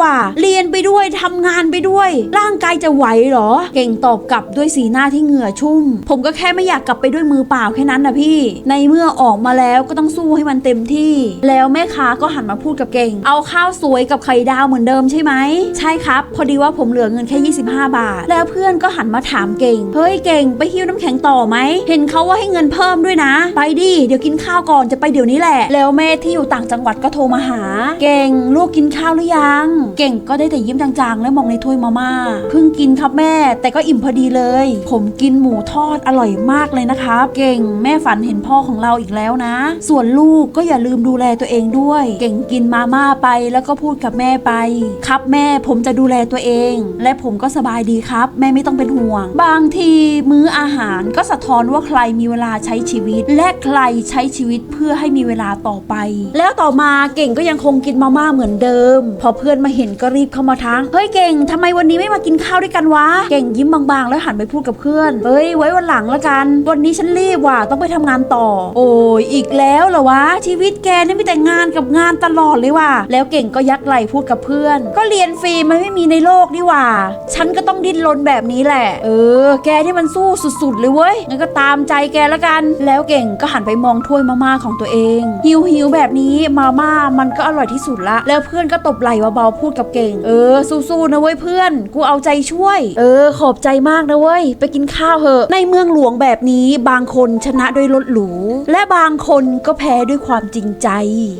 ว่าเรียนไปด้วยทำงานไปด้วย ร่างกายจะไหวเหรอ เก่งตอบกลับด้วยสีหน้าที่เหงื่อชุ่ม ผมก็แค่ไม่อยากกลับไปด้วยมือเปล่าแค่นั้นนะพี่ ในเมื่อออกมาแล้วก็ต้องสู้ให้มันเต็มที่ แล้วแม่ค้าก็หันมาพูดกับเก่ง เอาข้าวสวยกับไข่ดาวเหมือนเดิมใช่ไหม ใช่ครับ พอดีว่าผมเหลือเงินแค่ 25 บาท แล้วเพื่อนก็หันมาถามเก่ง เฮ้ยเก่งไปหิ้วน้ำแข็งต่อไหม เห็นเขาว่าให้เงินเพิ่มด้วยนะ ไปดิเดี๋ยวกินข้าวก่อนจะไปเดี๋ยวนี้แหละ แล้วแม่ที่อยู่ต่างจังหวัดก็โทรมาหา เก่งลูกกินข้าวหรือยังเก่งก็ได้แต่ยิ้มจางๆ และมองในถ้วยมาม่าเพิ่งกินครับแม่ แต่ก็อิ่มพอดีเลย ผมกินหมูทอดอร่อยมากเลยนะครับ เก่งแม่ฝันเห็นพ่อของเราอีกแล้วนะ ส่วนลูกก็อย่าลืมดูแลตัวเองด้วย เก่งกินมาม่าไปแล้วก็พูดกับแม่ไป ครับแม่ผมจะดูแลตัวเอง และผมก็สบายดีครับ แม่ไม่ต้องเป็นห่วง บางทีมื้ออาหารก็สะท้อนว่าใครมีเวลาใช้ชีวิต และใครใช้ชีวิตเพื่อให้มีเวลาต่อไป แล้วต่อมาเก่งก็ยังคงกินมาม่าเหมือนเดิม พอเพื่อนมาเห็นก็รีบเข้ามาทักเฮ้ยเก่งทำไมวันนี้ไม่มากินข้าวด้วยกันวะ เก่งยิ้มบางๆ แล้วหันไปพูดกับเพื่อนเฮ้ยไว้วันหลังละกัน วันนี้ฉันรีบว่ะต้องไปทำงานต่อ โอ้ยอีกแล้วเหรอวะ ชีวิตแกนี่มีแต่งานกับงานตลอดเลยว่ะแล้วเก่งก็ยักไหล่พูดกับเพื่อน ก็เรียนฟรีมันไม่มีในโลกนี่ว่าฉันก็ต้องดิ้นรนแบบนี้แหละ เออ แกนี่มันสู้สุดๆเลยเว้ยงั้นก็ตามใจแกละกัน แล้วเก่งก็หันไปมองถ้วยมาม่าของตัวเองหิวหิวแบบนี้มาม่ามันก็อร่อยที่สุดละ แล้วเพื่อนก็ตบไหล่เบาๆพูดกับเก่ง เออ สู้ๆนะเว้ยเพื่อน กูเอาใจช่วย เออ ขอบใจมากนะเว้ย ไปกินข้าวเถอะ ในเมืองหลวงแบบนี้บางคนชนะด้วยรถหรู และบางคนก็แพ้ด้วยความจริงใจ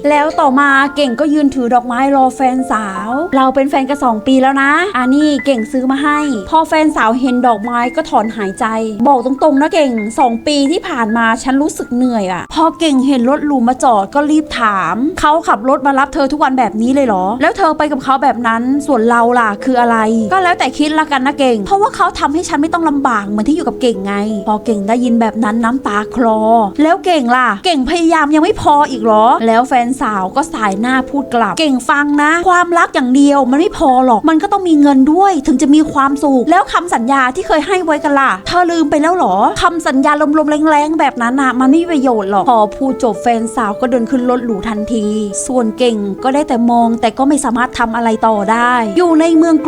แล้วต่อมาเก่งก็ยืนถือดอกไม้รอแฟนสาว เราเป็นแฟนกันสองปีแล้วนะอันนี้เก่งซื้อมาให้ พอแฟนสาวเห็นดอกไม้ก็ถอนหายใจ บอกตรงๆนะเก่งสองปีที่ผ่านมาฉันรู้สึกเหนื่อยอะพอเก่งเห็นรถหรูมาจอดก็รีบถาม เขาขับรถมารับเธอทุกวันแบบนี้เลยเหรอ แล้วเธอไปกับเขาแบบนั้นส่วนเราล่ะคืออะไร ก็แล้วแต่คิดละกันนะเก่ง เพราะว่าเขาทำให้ฉันไม่ต้องลำบากเหมือนที่อยู่กับเก่งไง พอเก่งได้ยินแบบนั้นน้ำตาคลอ แล้วเก่งล่ะ เก่งพยายามยังไม่พออีกเหรอ แล้วแฟนสาวก็สายหน้าพูดกลับ เก่งฟังนะ ความรักอย่างเดียวมันไม่พอหรอก มันก็ต้องมีเงินด้วย ถึงจะมีความสุข แล้วคำสัญญาที่เคยให้ไว้กันล่ะ เธอลืมไปแล้วหรอคำสัญญาลมๆแรงๆแบบนั้นน่ะ มันไม่มีประโยชน์หรอก พอพูดจบแฟนสาวก็เดินขึ้นรถหรูทันที ส่วนเก่งก็ได้แต่มองแต่ก็ไม่สามารถทำอะไรไรต่อได้ อยู่ในเมืองกรุง